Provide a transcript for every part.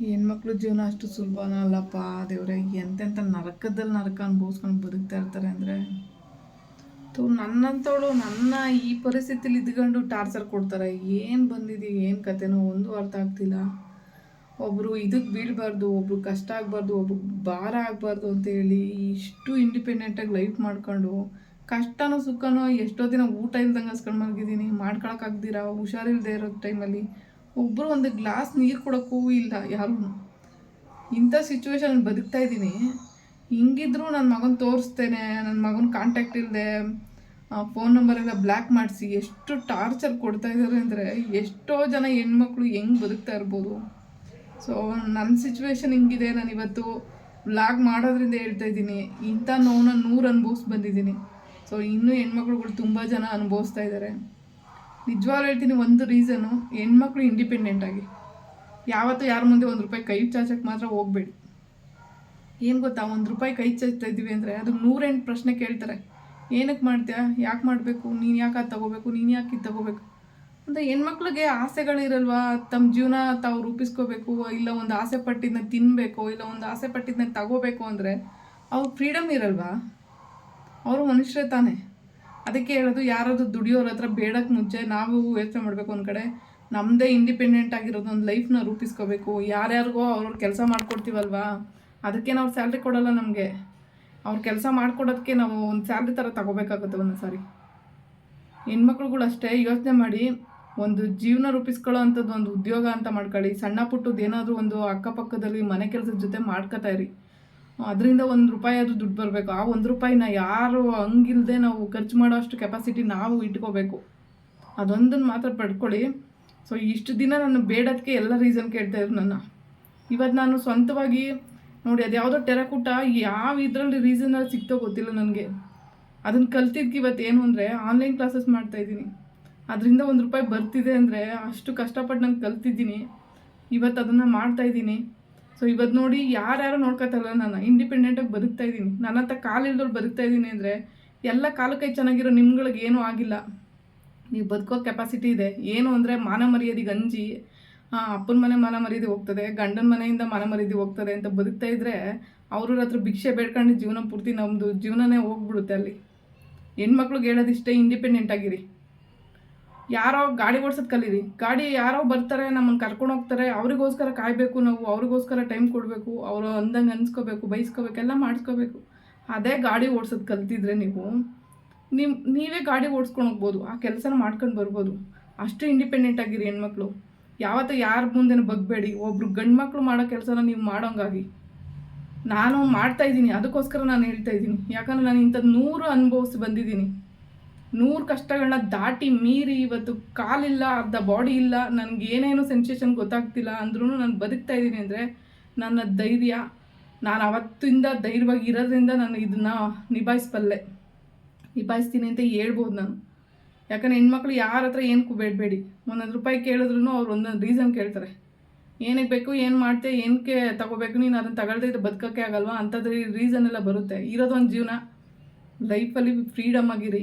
ಹೆಣ್ಮಕ್ಳು ಜೀವನ ಅಷ್ಟು ಸುಲಭನ ಅಲ್ಲಪ್ಪ ದೇವ್ರೆ, ಎಂತೆಂಥ ನರಕದಲ್ಲಿ ನರಕ ಅನುಭವಿಸ್ಕೊಂಡು ಬದುಕ್ತಾ ಇರ್ತಾರೆ ಅಂದರೆ ತೋ ನನ್ನಂಥವಳು ನನ್ನ ಈ ಪರಿಸ್ಥಿತಿಲಿ ಇದ್ಕೊಂಡು ಟಾರ್ಚರ್ ಕೊಡ್ತಾರೆ. ಏನು ಬಂದಿದೆ, ಏನು ಕತೆನೋ ಒಂದು ಅರ್ಥ ಆಗ್ತಿಲ್ಲ. ಒಬ್ಬರು ಇದಕ್ಕೆ ಬೀಳಬಾರ್ದು, ಒಬ್ರು ಕಷ್ಟ ಆಗಬಾರ್ದು, ಒಬ್ರು ಭಾರ ಆಗಬಾರ್ದು ಅಂತೇಳಿ ಇಷ್ಟು ಇಂಡಿಪೆಂಡೆಂಟಾಗಿ ಲೈಫ್ ಮಾಡ್ಕೊಂಡು ಕಷ್ಟನೋ ಸುಖನೋ ಎಷ್ಟೋ ದಿನ ಊಟ ಇಲ್ದಂಗೆ ಹಸ್ಕೊಂಡು ಮಲಗಿದ್ದೀನಿ ಮಾಡ್ಕೊಳಕ್ಕಾಗ್ದಿರ ಹುಷಾರಿಲ್ಲದೆ ಇರೋ ಟೈಮಲ್ಲಿ ಒಬ್ಬರು ಒಂದು ಗ್ಲಾಸ್ ನೀರು ಕೊಡೋಕ್ಕೂ ಇಲ್ಲ, ಯಾರೂ? ಇಂಥ ಸಿಚುವೇಶನ್ ಬದುಕ್ತಾ ಇದ್ದೀನಿ. ಹಿಂಗಿದ್ರೂ ನನ್ನ ಮಗನ ತೋರಿಸ್ತೇನೆ ನನ್ನ ಮಗನ ಕಾಂಟ್ಯಾಕ್ಟ್ ಇಲ್ಲದೆ ಫೋನ್ ನಂಬರ್ ಎಲ್ಲ ಬ್ಲ್ಯಾಕ್ ಮಾಡಿಸಿ, ಎಷ್ಟು ಟಾರ್ಚರ್ ಕೊಡ್ತಾ ಇದ್ದಾರೆ ಅಂದರೆ ಎಷ್ಟೋ ಜನ ಹೆಣ್ಮಕ್ಳು ಹೆಂಗೆ ಬದುಕ್ತಾ ಇರ್ಬೋದು. ಸೊ ನನ್ನ ಸಿಚುವೇಶನ್ ಹಿಂಗಿದೆ, ನಾನು ಇವತ್ತು ಬ್ಲಾಗ್ ಮಾಡೋದ್ರಿಂದ ಹೇಳ್ತಾ ಇದ್ದೀನಿ. ಇಂಥ ನೋವನ್ನ ನೂರು ಅನುಭವಿಸ್ ಬಂದಿದ್ದೀನಿ. ಸೊ ಇನ್ನೂ ಹೆಣ್ಮಕ್ಳುಗಳು ತುಂಬ ಜನ ಅನುಭವಿಸ್ತಾ ಇದ್ದಾರೆ ನಿಜವಾಗ್ಲೂ ಹೇಳ್ತೀನಿ, ಒಂದು ರೀಸನು ಹೆಣ್ಮಕ್ಳು ಇಂಡಿಪೆಂಡೆಂಟಾಗಿ ಯಾವತ್ತೂ ಯಾರ ಮುಂದೆ ಒಂದು ರೂಪಾಯಿ ಕೈ ಚಾಚಕ್ಕೆ ಮಾತ್ರ ಹೋಗಬೇಡಿ. ಏನು ಗೊತ್ತಾ, ಒಂದು ರೂಪಾಯಿ ಕೈ ಚಾಚ್ತಾ ಇದ್ದೀವಿ ಅಂದರೆ ಅದು ನೂರೆಂಟು ಪ್ರಶ್ನೆ ಕೇಳ್ತಾರೆ. ಏನಕ್ಕೆ ಮಾಡ್ತೀಯಾ? ಯಾಕೆ ಮಾಡಬೇಕು? ನೀನು ಯಾಕೆ ಅದು ತಗೋಬೇಕು? ನೀನು ಯಾಕೆ ಇದು ತಗೋಬೇಕು? ಅಂತ ಹೆಣ್ಮಕ್ಳಿಗೆ ಆಸೆಗಳಿರಲ್ವಾ? ತಮ್ಮ ಜೀವನ ತಾವು ರೂಪಿಸ್ಕೋಬೇಕು, ಇಲ್ಲ ಒಂದು ಆಸೆ ಪಟ್ಟಿದ್ನ ತಿನ್ನಬೇಕು ಇಲ್ಲ ಒಂದು ಆಸೆ ಪಟ್ಟಿದ್ನ ತಗೋಬೇಕು ಅಂದರೆ ಅವ್ರ ಫ್ರೀಡಮ್ ಇರಲ್ವಾ? ಅವರು ಮನುಷ್ಯರೇ ತಾನೇ. ಅದಕ್ಕೆ ಹೇಳೋದು, ಯಾರಾದರೂ ದುಡಿಯೋರ ಹತ್ರ ಬೇಡಕ್ಕೆ ಮುಂಚೆ ನಾವು ಯೋಚನೆ ಮಾಡಬೇಕು ಒಂದು ಕಡೆ. ನಮ್ಮದೇ ಇಂಡಿಪೆಂಡೆಂಟ್ ಆಗಿರೋದು ಒಂದು ಲೈಫ್ನ ರೂಪಿಸ್ಕೋಬೇಕು. ಯಾರ್ಯಾರಿಗೋ ಅವ್ರವ್ರ ಕೆಲಸ ಮಾಡ್ಕೊಡ್ತೀವಲ್ವಾ? ಅದಕ್ಕೆ ನಾವು ಸ್ಯಾಲ್ರಿ ಕೊಡಲ್ಲ ನಮಗೆ. ಅವ್ರ ಕೆಲಸ ಮಾಡ್ಕೊಡೋದಕ್ಕೆ ನಾವು ಒಂದು ಸ್ಯಾಲ್ರಿ ಥರ ತಗೋಬೇಕಾಗುತ್ತೆ ಒಂದೊಂದು ಸಾರಿ ಹೆಣ್ಮಕ್ಳುಗಳು ಅಷ್ಟೇ, ಯೋಚನೆ ಮಾಡಿ ಒಂದು ಜೀವನ ರೂಪಿಸ್ಕೊಳ್ಳೋ ಅಂಥದ್ದು ಒಂದು ಉದ್ಯೋಗ ಅಂತ ಮಾಡ್ಕೊಳ್ಳಿ. ಸಣ್ಣ ಪುಟ್ಟದ್ದು ಏನಾದರೂ ಒಂದು ಅಕ್ಕಪಕ್ಕದಲ್ಲಿ ಮನೆ ಕೆಲಸದ ಜೊತೆ ಮಾಡ್ಕೋತಾ ಇರಿ. ಅದರಿಂದ ಒಂದು ರೂಪಾಯಿ ಆದರೂ ದುಡ್ಡು ಬರಬೇಕು. ಆ ಒಂದು ರೂಪಾಯಿನ ಯಾರು ಹಂಗಿಲ್ಲದೆ ನಾವು ಖರ್ಚು ಮಾಡೋ ಅಷ್ಟು ಕೆಪಾಸಿಟಿ ನಾವು ಇಟ್ಕೋಬೇಕು. ಅದೊಂದನ್ನು ಮಾತ್ರ ಪಡ್ಕೊಳ್ಳಿ. ಸೊ ಇಷ್ಟು ದಿನ ನಾನು ಬೇಡದಕ್ಕೆ ಎಲ್ಲ ರೀಸನ್ ಕೇಳ್ತಾ ಇದ್ರು ನನ್ನ. ಇವತ್ತು ನಾನು ಸ್ವಂತವಾಗಿ ನೋಡಿ, ಅದು ಯಾವುದೋ ಟೆರಕೂಟ ಯಾವ ಇದರಲ್ಲಿ ರೀಸನಲ್ಲಿ ಸಿಗ್ತೋ ಗೊತ್ತಿಲ್ಲ ನನಗೆ. ಅದನ್ನು ಕಲ್ತಿದ್ದಕ್ಕೆ ಇವತ್ತು ಏನು ಅಂದರೆ ಆನ್ಲೈನ್ ಕ್ಲಾಸಸ್ ಮಾಡ್ತಾ ಇದ್ದೀನಿ. ಅದರಿಂದ ಒಂದು ರೂಪಾಯಿ ಬರ್ತಿದೆ ಅಂದರೆ ಅಷ್ಟು ಕಷ್ಟಪಟ್ಟು ನಾನು ಕಲ್ತಿದ್ದೀನಿ. ಇವತ್ತು ಅದನ್ನು ಮಾಡ್ತಾ ಇದ್ದೀನಿ. ಸೊ ಇವತ್ತು ನೋಡಿ ಯಾರ್ಯಾರು ನೋಡ್ಕೊತಲ್ಲ ನಾನು ಇಂಡಿಪೆಂಡೆಂಟಾಗಿ ಬದುಕ್ತಾ ಇದ್ದೀನಿ. ನನ್ನ ಹತ್ರ ಕಾಲಿಲ್ದವ್ರು ಬದುಕ್ತಾ ಇದ್ದೀನಿ ಅಂದರೆ ಎಲ್ಲ ಕಾಲು ಕೈ ಚೆನ್ನಾಗಿರೋ ನಿಮ್ಗಳಿಗೆ ಏನೂ ಆಗಿಲ್ಲ. ನೀವು ಬದುಕೋ ಕೆಪಾಸಿಟಿ ಇದೆ. ಏನು ಅಂದರೆ ಮಾನ ಮರ್ಯಾದೆ ಗಂಜಿ ಅಪ್ಪನ ಮನೆ ಮಾನ ಮರ್ಯಾದೆ ಹೋಗ್ತದೆ, ಗಂಡನ ಮನೆಯಿಂದ ಮಾನ ಮರ್ಯಾದೆ ಹೋಗ್ತದೆ ಅಂತ ಬದುಕ್ತಾ ಇದ್ರೆ ಅವ್ರ ಹತ್ರ ಭಿಕ್ಷೆ ಬೇಡ್ಕೊಂಡು ಜೀವನ ಪೂರ್ತಿ ನಮ್ಮದು ಜೀವನನೇ ಹೋಗ್ಬಿಡುತ್ತೆ ಅಲ್ಲಿ. ಹೆಣ್ಮಕ್ಳಿಗೆ ಹೇಳೋದಿಷ್ಟೇ ಇಂಡಿಪೆಂಡೆಂಟ್ ಆಗಿರಿ. ಯಾರೋ ಗಾಡಿ ಓಡ್ಸೋದು ಕಲೀರಿ. ಗಾಡಿ ಯಾರೋ ಬರ್ತಾರೆ ನಮ್ಮನ್ನು ಕರ್ಕೊಂಡು ಹೋಗ್ತಾರೆ, ಅವರಿಗೋಸ್ಕರ ಕಾಯಬೇಕು ನಾವು, ಅವ್ರಿಗೋಸ್ಕರ ಟೈಮ್ ಕೊಡಬೇಕು, ಅವರು ಅಂದಂಗೆ ಅನ್ಸ್ಕೋಬೇಕು, ಬೈಸ್ಕೋಬೇಕು, ಎಲ್ಲ ಮಾಡಿಸ್ಕೋಬೇಕು. ಅದೇ ಗಾಡಿ ಓಡ್ಸೋದು ಕಲ್ತಿದ್ರೆ ನೀವು. ನಿಮ್ಮ ನೀವೇ ಗಾಡಿ ಓಡಿಸ್ಕೊಂಡು ಹೋಗ್ಬೋದು, ಆ ಕೆಲಸನ ಮಾಡ್ಕೊಂಡು ಬರ್ಬೋದು. ಅಷ್ಟು ಇಂಡಿಪೆಂಡೆಂಟ್ ಆಗಿರಿ ಹೆಣ್ಮಕ್ಳು. ಯಾವತ್ತೂ ಯಾರ ಮುಂದೆನ ಬಗ್ಬೇಡಿ, ಒಬ್ರು ಗಂಡು ಮಕ್ಕಳು ಮಾಡೋ ಕೆಲಸನ ನೀವು ಮಾಡೋಂಗಾಗಿ. ನಾನು ಮಾಡ್ತಾ ಇದ್ದೀನಿ, ಅದಕ್ಕೋಸ್ಕರ ನಾನು ಹೇಳ್ತಾ ಇದ್ದೀನಿ. ಯಾಕಂದ್ರೆ ನಾನು ಇಂಥದ್ದು ನೂರು ಅನುಭವಿಸಿ ಬಂದಿದ್ದೀನಿ. ನೂರು ಕಷ್ಟಗಳನ್ನ ದಾಟಿ ಮೀರಿ ಇವತ್ತು ಕಾಲಿಲ್ಲ, ಅರ್ಧ ಬಾಡಿ ಇಲ್ಲ ನನಗೆ ಏನೇನು ಸೆನ್ಸೇಷನ್ ಗೊತ್ತಾಗ್ತಿಲ್ಲ ಅಂದ್ರೂ ನಾನು ಬದುಕ್ತಾ ಇದ್ದೀನಿ ಅಂದರೆ ನನ್ನ ಧೈರ್ಯ, ನಾನು ಅವತ್ತಿಂದ ಧೈರ್ಯವಾಗಿ ಇರೋದ್ರಿಂದ ನಾನು ಇದನ್ನು ನಿಭಾಯಿಸ್ಬಲ್ಲೆ. ನಿಭಾಯಿಸ್ತೀನಿ ಅಂತ ಹೇಳ್ಬೋದು ನಾನು. ಯಾಕಂದ್ರೆ ಹೆಣ್ಮಕ್ಳು ಯಾರ ಹತ್ರ ಏನಕ್ಕೂ ಬೇಡಬೇಡಿ ಒಂದೊಂದು ರೂಪಾಯಿ ಕೇಳಿದ್ರು ಅವ್ರು ಒಂದೊಂದು ರೀಸನ್ ಕೇಳ್ತಾರೆ. ಏನಕ್ಕೆ ಬೇಕು, ಏನು ಮಾಡ್ತೆ ಏನಕ್ಕೆ ತಗೋಬೇಕು, ನೀನು ಅದನ್ನು ತಗೊಳ್ದೇ ಇದ್ರೆ ಬದುಕೋಕ್ಕೆ ಆಗಲ್ವಾ? ಅಂಥದ್ದು ರೀಸನ್ ಎಲ್ಲ ಬರುತ್ತೆ. ಇರೋದೊಂದು ಜೀವನ ಲೈಫಲ್ಲಿ ಫ್ರೀಡಮ್ ಆಗಿರಿ.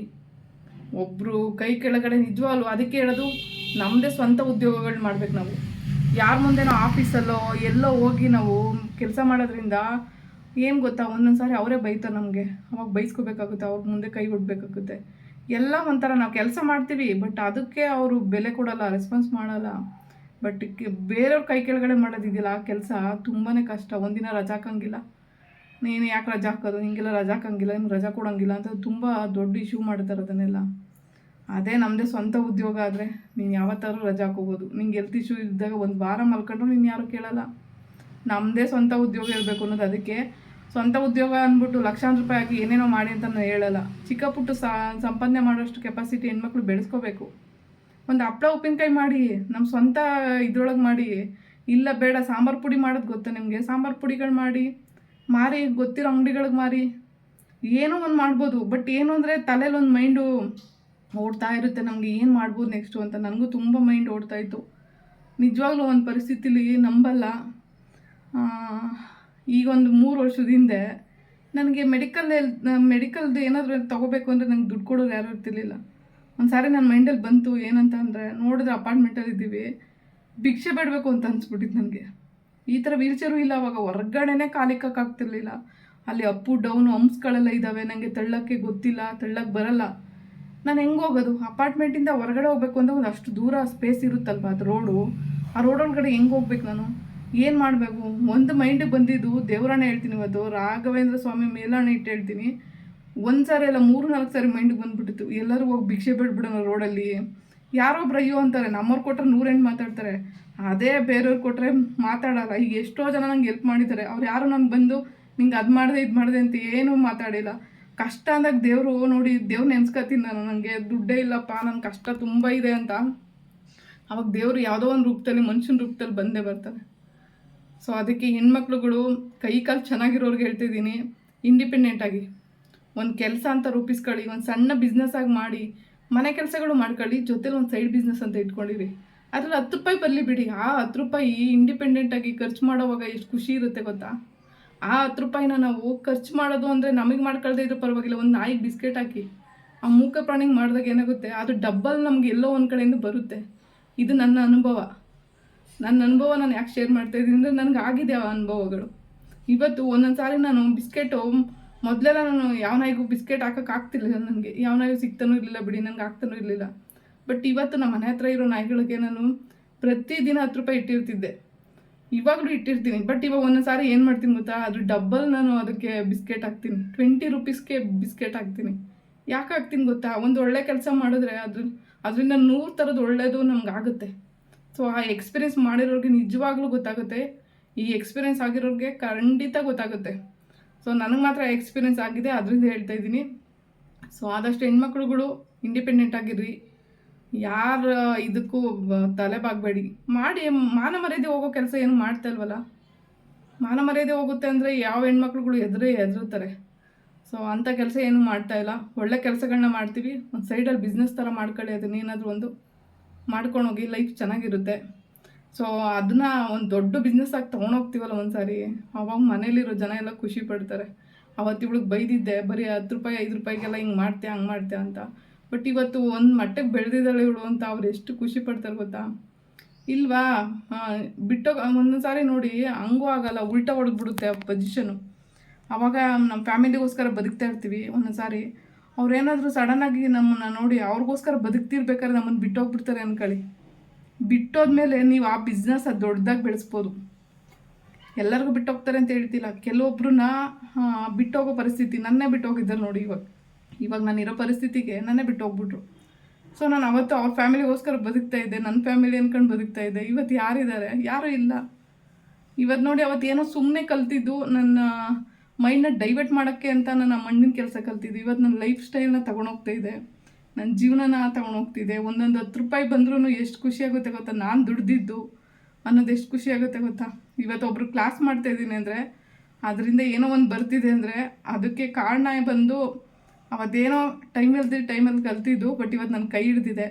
ಒಬ್ಬರು ಕೈ ಕೆಳಗಡೆ ನಿಜವಾಗ್ಲು ಅದಕ್ಕೆ ಹೇಳೋದು ನಮ್ಮದೇ ಸ್ವಂತ ಉದ್ಯೋಗಗಳು ಮಾಡ್ಬೇಕು ನಾವು. ಯಾರ ಮುಂದೆನೋ ಆಫೀಸಲ್ಲೋ ಎಲ್ಲೋ ಹೋಗಿ ನಾವು ಕೆಲಸ ಮಾಡೋದ್ರಿಂದ ಏನು ಗೊತ್ತಾ? ಒಂದೊಂದು ಸಾರಿ ಅವರೇ ಬೈತಾರೆ ನಮಗೆ. ಅವಾಗ ಬೈಸ್ಕೋಬೇಕಾಗುತ್ತೆ, ಅವ್ರ ಮುಂದೆ ಕೈ ಕೊಡಬೇಕಾಗುತ್ತೆ ಎಲ್ಲ ಒಂಥರ ನಾವು ಕೆಲಸ ಮಾಡ್ತೀವಿ ಬಟ್ ಅದಕ್ಕೆ ಅವರು ಬೆಲೆ ಕೊಡಲ್ಲ ರೆಸ್ಪಾನ್ಸ್ ಮಾಡಲ್ಲ. ಬಟ್ ಬೇರೆಯವ್ರ ಕೈ ಕೆಳಗಡೆ ಮಾಡೋದಿದೆಯಲ್ಲ ಆ ಕೆಲಸ ತುಂಬಾ ಕಷ್ಟ. ಒಂದಿನ ರಜಾ ಹಾಕಂಗಿಲ್ಲ. ನೀನು ಯಾಕೆ ರಜಾ ಹಾಕೋದು? ಹಿಂಗೆಲ್ಲ ರಜಾ ಹಾಕಂಗಿಲ್ಲ, ನಿಮ್ಗೆ ರಜಾ ಕೊಡೋಂಗಿಲ್ಲ ಅಂತ ತುಂಬ ದೊಡ್ಡ ಇಶ್ಯೂ ಮಾಡ್ತಾರೆ ಅದನ್ನೆಲ್ಲ. ಅದೇ ನಮ್ಮದೇ ಸ್ವಂತ ಉದ್ಯೋಗ ಆದರೆ ನೀನು ಯಾವತ್ತಾದ್ರೂ ರಜಾ ಹಾಕೋಬೋದು. ನಿಂಗೆ ಹೆಲ್ತ್ ಇಶ್ಯೂ ಇದ್ದಾಗ ಒಂದು ವಾರ ಮಲ್ಕೊಂಡ್ರು ನೀನು ಯಾರು ಕೇಳಲ್ಲ. ನಮ್ಮದೇ ಸ್ವಂತ ಉದ್ಯೋಗ ಇರಬೇಕು ಅನ್ನೋದು ಅದಕ್ಕೆ. ಸ್ವಂತ ಉದ್ಯೋಗ ಅಂದ್ಬಿಟ್ಟು ಲಕ್ಷಾಂತರ ರೂಪಾಯಿ ಹಾಕಿ ಏನೇನೋ ಮಾಡಿ ಅಂತ ನಾನು ಹೇಳಲ್ಲ. ಚಿಕ್ಕ ಪುಟ್ಟು ಸಂಪಾದನೆ ಮಾಡೋಷ್ಟು ಕೆಪಾಸಿಟಿ ಹೆಣ್ಮಕ್ಳು ಬೆಳೆಸ್ಕೋಬೇಕು. ಒಂದು ಹಪ್ಪಳ ಉಪ್ಪಿನಕಾಯಿ ಮಾಡಿ ನಮ್ಮ ಸ್ವಂತ ಇದ್ರೊಳಗೆ ಮಾಡಿ. ಇಲ್ಲ ಬೇಡ, ಸಾಂಬಾರು ಪುಡಿ ಮಾಡೋದು ಗೊತ್ತಾ ನಿಮಗೆ? ಸಾಂಬಾರು ಪುಡಿಗಳು ಮಾಡಿ, ಮಾರಿ, ಗೊತ್ತಿರೋ ಅಂಗಡಿಗಳಿಗೆ ಮಾರಿ. ಏನೋ ಒಂದು ಮಾಡ್ಬೋದು, ಬಟ್ ಏನು ಅಂದರೆ ತಲೆಯಲ್ಲಿ ಒಂದು ಮೈಂಡು ಓಡ್ತಾ ಇರುತ್ತೆ, ನಮಗೆ ಏನು ಮಾಡ್ಬೋದು ನೆಕ್ಸ್ಟು ಅಂತ ನನಗೂ ತುಂಬ ಮೈಂಡ್ ಓಡ್ತಾ ಇತ್ತು. ನಿಜವಾಗ್ಲೂ ಒಂದು ಪರಿಸ್ಥಿತಿಲಿ ನಂಬಲ್ಲ. ಈಗ ಒಂದು ಮೂರು ವರ್ಷದ ಹಿಂದೆ ನನಗೆ ಮೆಡಿಕಲ್ ಮೆಡಿಕಲ್ದು ಏನಾದರೂ ತೊಗೋಬೇಕು ಅಂದರೆ ನಂಗೆ ದುಡ್ಡು ಕೊಡೋರು ಯಾರು ಇರ್ತಿರ್ಲಿಲ್ಲ. ಒಂದು ಸಾರಿ ನನ್ನ ಮೈಂಡಲ್ಲಿ ಬಂತು, ಏನಂತ ಅಂದರೆ ನೋಡಿದ್ರೆ ಅಪಾರ್ಟ್ಮೆಂಟಲ್ಲಿ ಇದ್ದೀವಿ, ಭಿಕ್ಷೆ ಬೇಡಬೇಕು ಅಂತ ಅನ್ಸ್ಬಿಟ್ಟಿತ್ತು ನನಗೆ. ಈ ಥರ ವೀಲ್ಚೇರು ಇಲ್ಲ, ಅವಾಗ ಹೊರಗಡೆನೇ ಕಾಲಿಕ್ಕಾಗ್ತಿರ್ಲಿಲ್ಲ ಅಲ್ಲಿ ಅಪ್ಪು ಡೌನು ಹಂಪ್ಸ್ಗಳೆಲ್ಲ ಇದ್ದಾವೆ ನನಗೆ ತಳ್ಳಕ್ಕೆ ಗೊತ್ತಿಲ್ಲ ತಳ್ಳಕ್ಕೆ ಬರಲ್ಲ. ನಾನು ಹೆಂಗೆ ಹೋಗೋದು ಅಪಾರ್ಟ್ಮೆಂಟಿಂದ ಹೊರಗಡೆ ಹೋಗ್ಬೇಕು ಅಂದ್ರೆ ಒಂದು ಅಷ್ಟು ದೂರ ಸ್ಪೇಸ್ ಇರುತ್ತಲ್ವ ಅದು ರೋಡು ಆ ರೋಡ್ ಒಳಗಡೆ ಹೆಂಗೆ ಹೋಗ್ಬೇಕು ನಾನು? ಏನು ಮಾಡಬೇಕು? ಒಂದು ಮೈಂಡಿಗೆ ಬಂದಿದ್ದು ದೇವರಾಣೆ ಹೇಳ್ತೀನಿ ಇವತ್ತು, ರಾಘವೇಂದ್ರ ಸ್ವಾಮಿ ಮೇಲಾಣೆ ಇಟ್ಟು ಹೇಳ್ತೀನಿ. ಒಂದು ಸಾರಿ ಎಲ್ಲ ಮೂರು, ನಾಲ್ಕು ಸಾರಿ ಮೈಂಡಿಗೆ ಬಂದ್ಬಿಟ್ಟಿತ್ತು. ಎಲ್ಲರೂ ಹೋಗಿ ಭಿಕ್ಷೆ ಬಿಡ್ಬಿಡೋಣ ರೋಡಲ್ಲಿ ಯಾರೊಬ್ರು ಅಯ್ಯೋ ಅಂತಾರೆ, ನಮ್ಮವ್ರು ಕೊಟ್ಟರೆ ನೂರೆಂಟು ಮಾತಾಡ್ತಾರೆ. ಅದೇ ಬೇರೆಯವ್ರು ಕೊಟ್ಟರೆ ಮಾತಾಡಲ್ಲ. ಈಗ ಎಷ್ಟೋ ಜನ ನಂಗೆ ಹೆಲ್ಪ್ ಮಾಡಿದ್ದಾರೆ. ಅವ್ರು ಯಾರು ನಂಗೆ ಬಂದು, ನಿಂಗೆ ಅದು ಮಾಡಿದೆ, ಇದು ಮಾಡಿದೆ ಅಂತ ಏನೂ ಮಾತಾಡಿಲ್ಲ. ಕಷ್ಟ ಅಂದಾಗ ದೇವರು ನೋಡಿ ದೇವ್ರು ನೆನ್ಸ್ಕೊತೀನಿ ನಾನು ನನಗೆ ದುಡ್ಡೇ ಇಲ್ಲಪ್ಪ ನನ್ನ ಕಷ್ಟ ತುಂಬ ಇದೆ ಅಂತ. ಅವಾಗ ದೇವರು ಯಾವುದೋ ಒಂದು ರೂಪದಲ್ಲಿ, ಮನುಷ್ಯನ ರೂಪದಲ್ಲಿ ಬಂದೇ ಬರ್ತಾರೆ. ಸೊ ಅದಕ್ಕೆ ಹೆಣ್ಮಕ್ಳುಗಳು ಕೈ ಕಾಲು ಚೆನ್ನಾಗಿರೋರ್ಗೆ ಹೇಳ್ತಿದ್ದೀನಿ ಇಂಡಿಪೆಂಡೆಂಟ್ ಆಗಿ. ಒಂದು ಕೆಲಸ ಅಂತ ರೂಪಿಸ್ಕೊಳ್ಳಿ, ಒಂದು ಸಣ್ಣ ಬಿಸ್ನೆಸ್ ಆಗಿ ಮಾಡಿ, ಮನೆ ಕೆಲಸಗಳು ಮಾಡ್ಕೊಳ್ಳಿ, ಜೊತೆಲಿ ಒಂದು ಸೈಡ್ ಬಿಸ್ನೆಸ್ ಅಂತ ಇಟ್ಕೊಂಡಿರಿ. ಅದ್ರಲ್ಲಿ ಹತ್ತು ರೂಪಾಯಿ ಬರಲಿ ಬಿಡಿ. ಆ ಹತ್ತು ರೂಪಾಯಿ ಇಂಡಿಪೆಂಡೆಂಟ್ ಆಗಿ ಖರ್ಚು ಮಾಡೋವಾಗ ಎಷ್ಟು ಖುಷಿ ಇರುತ್ತೆ ಗೊತ್ತಾ? ಆ ಹತ್ತು ರೂಪಾಯಿನ ನಾವು ಖರ್ಚು ಮಾಡೋದು ಅಂದರೆ ನಮಗೆ ಮಾಡ್ಕೊಳ್ದೇ ಇದ್ರೂ ಪರವಾಗಿಲ್ಲ. ಒಂದು ನಾಯಿಗೆ ಬಿಸ್ಕೆಟ್ ಹಾಕಿ, ಆ ಮೂಕ ಪ್ರಾಣಿಗೆ ಮಾಡಿದಾಗ ಏನಾಗುತ್ತೆ? ಅದು ಡಬ್ಬಲ್ ನಮ್ಗೆ ಎಲ್ಲೋ ಒಂದು ಕಡೆಯಿಂದ ಬರುತ್ತೆ. ಇದು ನನ್ನ ಅನುಭವ. ನನ್ನ ಅನುಭವ ನಾನು ಯಾಕೆ ಶೇರ್ ಮಾಡ್ತಾ ಇದ್ದೀನಿ ಅಂದರೆ ನನಗೆ ಆಗಿದೆ ಆ ಅನುಭವಗಳು. ಇವತ್ತು ಒಂದೊಂದು ಸಾರಿ ನಾನು ಬಿಸ್ಕೆಟು, ಮೊದಲೆಲ್ಲ ನಾನು ಯಾವ ನಾಯಿಗೂ ಬಿಸ್ಕೆಟ್ ಹಾಕಕ್ಕೆ ಆಗ್ತಿರ್ಲಿಲ್ಲ ನನಗೆ. ಯಾವ ನಾಯಿಗೂ ಸಿಗ್ತಾನೂ ಇರಲಿಲ್ಲ ಬಿಡಿ ನನಗೆ ಆಗ್ತಾನೂ ಇರಲಿಲ್ಲ. ಬಟ್ ಇವತ್ತು ನಮ್ಮ ಮನೆ ಹತ್ರ ಇರೋ ನಾಯಿಗಳಿಗೆ ನಾನು ಪ್ರತಿದಿನ ಹತ್ತು ರೂಪಾಯಿ ಇಟ್ಟಿರ್ತಿದ್ದೆ. ಇವಾಗಲೂ ಇಟ್ಟಿರ್ತೀನಿ. ಬಟ್ ಇವಾಗ ಒಂದೊಂದು ಸಾರಿ ಏನು ಮಾಡ್ತೀನಿ ಗೊತ್ತಾ? ಅದು ಡಬ್ಬಲ್ ನಾನು ಅದಕ್ಕೆ ಬಿಸ್ಕೆಟ್ ಹಾಕ್ತೀನಿ. ಟ್ವೆಂಟಿ ರುಪೀಸ್ಗೆ ಬಿಸ್ಕೆಟ್ ಹಾಕ್ತೀನಿ. ಯಾಕೆ ಹಾಕ್ತೀನಿ ಗೊತ್ತಾ? ಒಂದು ಒಳ್ಳೆ ಕೆಲಸ ಮಾಡಿದ್ರೆ ಅದ್ರ ಅದರಿಂದ ನೂರು ಥರದ್ದು ಒಳ್ಳೆಯದು ನಮ್ಗೆ ಆಗುತ್ತೆ. ಸೊ ಆ ಎಕ್ಸ್ಪೀರಿಯೆನ್ಸ್ ಮಾಡಿರೋರಿಗೆ ನಿಜವಾಗ್ಲೂ ಗೊತ್ತಾಗುತ್ತೆ. ಈ ಎಕ್ಸ್ಪೀರಿಯೆನ್ಸ್ ಆಗಿರೋರಿಗೆ ಖಂಡಿತ ಗೊತ್ತಾಗುತ್ತೆ. ಸೊ ನನಗೆ ಮಾತ್ರ ಎಕ್ಸ್ಪೀರಿಯೆನ್ಸ್ ಆಗಿದೆ. ಅದರಿಂದ ಹೇಳ್ತಾ ಇದ್ದೀನಿ. ಸೊ ಆದಷ್ಟು ಹೆಣ್ಮಕ್ಳುಗಳು ಇಂಡಿಪೆಂಡೆಂಟ್ ಆಗಿರ್ರಿ. ಯಾರ ಇದಕ್ಕೂ ತಲೆ ಬಾಗಬೇಡಿ ಮಾಡಿ, ಮಾನ ಮರ್ಯಾದೆ ಹೋಗೋ ಕೆಲಸ ಏನು ಮಾಡ್ತಾ ಇಲ್ವಲ್ಲ? ಮಾನ ಮರ್ಯಾದೆ ಹೋಗುತ್ತೆ ಅಂದರೆ ಯಾವ ಹೆಣ್ಮಕ್ಳುಗಳು ಎದುರೇ ಎದುರುತ್ತಾರೆ ಸೊ ಅಂಥ ಕೆಲಸ ಏನು ಮಾಡ್ತಾ ಇಲ್ಲ. ಒಳ್ಳೆ ಕೆಲಸಗಳನ್ನ ಮಾಡ್ತೀವಿ. ಒಂದು ಸೈಡಲ್ಲಿ ಬಿಸ್ನೆಸ್ ಥರ ಮಾಡ್ಕೊಳ್ಳಿ ಅದನ್ನೇನಾದರೂ ಒಂದು ಮಾಡ್ಕೊಂಡು ಹೋಗಿ ಲೈಫ್ ಚೆನ್ನಾಗಿರುತ್ತೆ. ಸೊ ಅದನ್ನ ಒಂದು ದೊಡ್ಡ ಬಿಸ್ನೆಸ್ ಆಗಿ ತೊಗೊಂಡೋಗ್ತೀವಲ್ಲ ಒಂದು ಸಾರಿ ಅವಾಗ ಮನೇಲಿರೋ ಜನ ಎಲ್ಲ ಖುಷಿ ಪಡ್ತಾರೆ. ಅವತ್ತು ಇವಳಿಗೆ ಬೈದಿದ್ದೆ, ಬರೀ ಹತ್ತು ರೂಪಾಯಿ, ಐದು ರೂಪಾಯಿಗೆಲ್ಲ ಹಿಂಗೆ ಮಾಡ್ತೀಯ, ಹಂಗೆ ಮಾಡ್ತೀಯ ಅಂತ. ಬಟ್ ಇವತ್ತು ಒಂದು ಮಟ್ಟಕ್ಕೆ ಬೆಳೆದಿದ್ದಾಳೆ ಇವಳು ಅಂತ ಅವ್ರು ಎಷ್ಟು ಖುಷಿ ಪಡ್ತಾರೆ ಗೊತ್ತಾ? ಇಲ್ವಾ? ಬಿಟ್ಟೋಗ ಒಂದೊಂದು ಸಾರಿ ನೋಡಿ, ಹಂಗೂ ಆಗಲ್ಲ, ಉಲ್ಟಾ ಹೊಡೆದ್ಬಿಡುತ್ತೆ ಆ ಪೊಸಿಷನು ಅವಾಗ ನಮ್ಮ ಫ್ಯಾಮಿಲಿಗೋಸ್ಕರ ಬದುಕ್ತಾ ಇರ್ತೀವಿ ಒಂದೊಂದು ಸಾರಿ ಅವ್ರೇನಾದರೂ ಸಡನ್ನಾಗಿ ನಮ್ಮನ್ನು ನೋಡಿ ಅವ್ರಿಗೋಸ್ಕರ ಬದುಕ್ತಿರ್ಬೇಕಾದ್ರೆ ನಮ್ಮನ್ನು ಬಿಟ್ಟೋಗ್ಬಿಡ್ತಾರೆ ಅನ್ಕೊಳ್ಳಿ. ಬಿಟ್ಟೋದ್ಮೇಲೆ ನೀವು ಆ ಬಿಸ್ನೆಸ್ ಅದು ದೊಡ್ಡದಾಗಿ ಬೆಳೆಸ್ಬೋದು. ಎಲ್ಲರಿಗೂ ಬಿಟ್ಟೋಗ್ತಾರೆ ಅಂತ ಹೇಳ್ತಿಲ್ಲ. ಕೆಲವೊಬ್ರನ್ನ ಬಿಟ್ಟೋಗೋ ಪರಿಸ್ಥಿತಿ ನನ್ನೇ ಬಿಟ್ಟೋಗಿದ್ದಾರೆ ನೋಡಿ ಇವಾಗ. ಇವಾಗ ನಾನು ಇರೋ ಪರಿಸ್ಥಿತಿಗೆ ನನ್ನೇ ಬಿಟ್ಟು ಹೋಗ್ಬಿಟ್ರು ಸೊ ನಾನು ಅವತ್ತು ಅವ್ರ ಫ್ಯಾಮಿಲಿಗೋಸ್ಕರ ಬದುಕ್ತಾ ಇದ್ದೆ ನನ್ನ ಫ್ಯಾಮಿಲಿ ಅಂದ್ಕೊಂಡು ಬದುಕ್ತಾ ಇದ್ದೆ. ಇವತ್ತು ಯಾರಿದ್ದಾರೆ ಯಾರೂ ಇಲ್ಲ. ಇವತ್ತು ನೋಡಿ ಅವತ್ತು ಏನೋ ಸುಮ್ಮನೆ ಕಲ್ತಿದ್ದು ನನ್ನ ಮೈಂಡ್ನ ಡೈವರ್ಟ್ ಮಾಡೋಕ್ಕೆ ಅಂತ ನನ್ನ ಮಣ್ಣಿನ ಕೆಲಸ ಕಲ್ತಿದ್ದು. ಇವತ್ತು ನನ್ನ ಲೈಫ್ ಸ್ಟೈಲ್ನ ತಗೊಂಡೋಗ್ತಾ ಇದೆ. ನನ್ನ ಜೀವನನ ತಗೊಂಡೋಗ್ತಿದೆ. ಒಂದೊಂದು ಹತ್ತು ರೂಪಾಯಿ ಬಂದ್ರೂ ಎಷ್ಟು ಖುಷಿಯಾಗುತ್ತೆ ಗೊತ್ತಾ? ನಾನು ದುಡ್ದಿದ್ದು ಅನ್ನೋದು ಎಷ್ಟು ಖುಷಿಯಾಗುತ್ತೆ ಗೊತ್ತಾ? ಇವತ್ತು ಒಬ್ಬರು ಕ್ಲಾಸ್ ಮಾಡ್ತಾ ಇದ್ದೀನಿ ಅಂದರೆ, ಅದರಿಂದ ಏನೋ ಒಂದು ಬರ್ತಿದೆ ಅಂದರೆ, ಅದಕ್ಕೆ ಕಾರಣ ಬಂದು ಅವತ್ತೇನೋ ಟೈಮ್ ಇಲ್ದಿ ಟೈಮಲ್ಲಿ ಕಲ್ತಿದ್ದು ಬಟ್ ಇವತ್ತು ನನ್ನ ಕೈ ಹಿಡ್ದಿದೆ.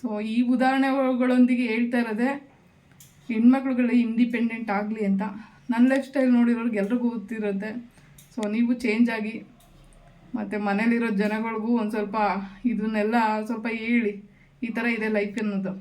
ಸೊ ಈ ಉದಾಹರಣೆಗಳೊಂದಿಗೆ ಹೇಳ್ತಾ ಇರೋದೇ, ಹೆಣ್ಮಕ್ಳುಗಳು ಇಂಡಿಪೆಂಡೆಂಟ್ ಆಗಲಿ ಅಂತ. ನನ್ನ ಲೈಫ್ ಸ್ಟೈಲ್ ನೋಡಿರೋರ್ಗೆ ಎಲ್ರಿಗೂ ಗೊತ್ತಿರುತ್ತೆ ಸೊ ನೀವು ಚೇಂಜ್ ಆಗಿ, ಮತ್ತು ಮನೇಲಿರೋ ಜನಗಳಿಗೂ ಒಂದು ಸ್ವಲ್ಪ ಇದನ್ನೆಲ್ಲ ಸ್ವಲ್ಪ ಹೇಳಿ, ಈ ಥರ ಇದೆ ಲೈಫ್ ಅನ್ನೋದು.